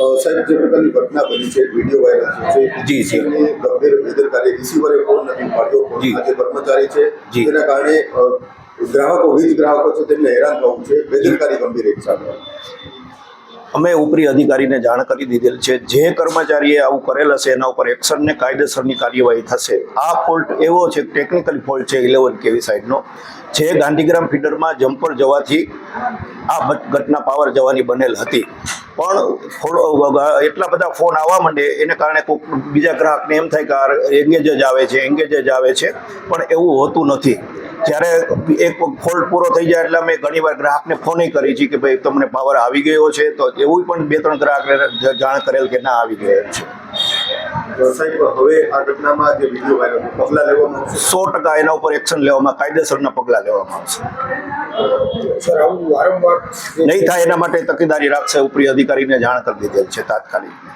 સાહેબ જે પ્રકારની ઘટના બની છે વીડિયો વાયરલ થયો છે. જી, જી. ગંભીર બેદરકારી રિસીવરે ફોન નથી પાડ્યો જી. આજે કર્મચારી છે. તેના કારણે ગ્રાહકો વીજ ગ્રાહકો છે તેમને હેરાન થવું છે. બેદરકારી ગંભીર એક સાથે અમે ઉપરી અધિકારીને જાણ કરી દીધેલ છે. જે કર્મચારીએ આવું કરેલ હશે એના ઉપર એક્શન ને કાયદેસરની કાર્યવાહી થશે. આ ફોલ્ટ એવો છે ટેકનિકલ ફોલ્ટ છે ઇલેવન કેવી સાઈડનો. જે ગાંધીગ્રામ ફીડરમાં જમ્પર જવાથી આ ઘટના પાવર જવાની બનેલ હતી. પણ એટલા બધા ફોન આવવા માંડે એને કારણે કોઈક બીજા ગ્રાહકને એમ થાય કે આ એંગેજ જ આવે છે એંગેજ જ આવે છે પણ એવું હોતું નથી. જ્યારે એક ફોલ્ટ પૂરો થઈ જાય એટલે અમે ઘણીવાર ગ્રાહકને ફોન કરી છે કે ભાઈ તમને પાવર આવી ગયો છે તો એવું પણ બે ત્રણ ગ્રાહકને જાણ કરેલ કે ના આવી ગયેલ છે. તો સાહેબ હવે આ ઘટનામાં જે વીડિયો વાયરલ લેવામાં સો ટકા એના ઉપર એક્શન લેવામાં કાયદેસરના પગલાં લેવામાં આવશે. નહીં થાય એના માટે તકેદારી રાખશે ઉપરી અધિકારીને જાણ કરી દીધેલ છે તાત્કાલિક.